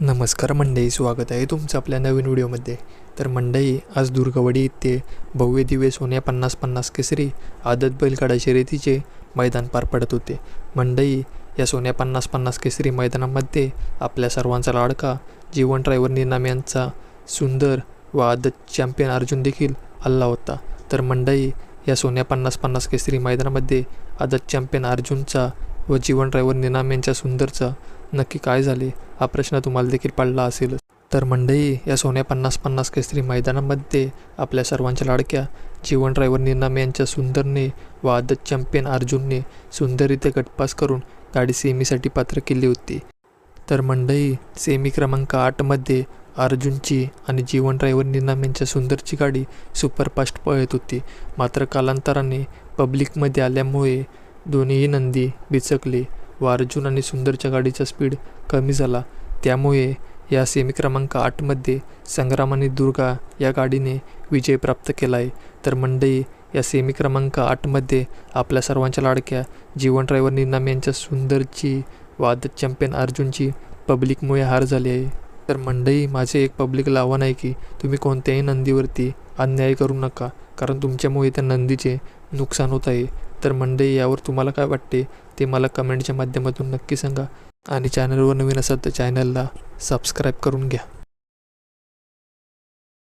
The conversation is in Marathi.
नमस्कार मंडई स्वागत आहे तुमचं आपल्या नवीन व्हिडिओमध्ये. तर मंडई आज दुर्गवडी इथे भव्य दिव्य सोन्या पन्नास पन्नास केसरी आदत बैलगाडा शर्यतीचे मैदान पार पडत होते. मंडई या सोन्या पन्नास पन्नास केसरी मैदानामध्ये आपल्या सर्वांचा लाडका जीवन ड्रायव्हर निनाम यांचा सुंदर व आदत चॅम्पियन अर्जुन देखील आला होता. तर मंडई या सोन्या पन्नास पन्नास केसरी मैदानामध्ये आदत चॅम्पियन अर्जुनचा व जीवन ड्रायव्हर निनाम यांच्या सुंदरचा नक्की काय झाले? हा प्रश्न तुम्हाला देखील पडला असेलच तर मंडई या सोन्या पन्नास पन्नास केसरी मैदानामध्ये आपल्या सर्वांच्या लाडक्या जीवन ड्रायव्हर निनाम यांच्या सुंदरने व आदत चॅम्पियन अर्जुनने सुंदररित्या गटपास करून गाडी सेमीसाठी पात्र केली होती. तर मंडई सेमी क्रमांक आठमध्ये अर्जुनची आणि जीवन ड्रायव्हर निनाम यांच्या सुंदरची गाडी सुपरफास्ट पळत होती. मात्र कालांतराने पब्लिकमध्ये आल्यामुळे दोन्हीही नंदी बिचकले. व अर्जुन आणि सुंदरच्या गाडीचा स्पीड कमी झाला. त्यामुळे या सेमी क्रमांक आठमध्ये संग्राम आणि दुर्गा या गाडीने विजय प्राप्त केला आहे तर मंडई या सेमी क्रमांक आठमध्ये आपल्या सर्वांच्या लाडक्या जीवन ड्रायव्हर निनाम यांच्या सुंदरची वाद चॅम्पियन अर्जुनची पब्लिकमुळे हार झाली आहे. तर मंडई माझे एक पब्लिकला आव्हान आहे की तुम्ही कोणत्याही नंदीवरती अन्याय करू नका. कारण तुमच्यामुळे त्या नंदीचे नुकसान होत आहे. तर मंडई यावर तुम्हाला काय वाटते? ते मला कमेंटच्या माध्यमातून नक्की सांगा. आणि चॅनलवर नवीन असाल तर चॅनलला सबस्क्राईब करून घ्या.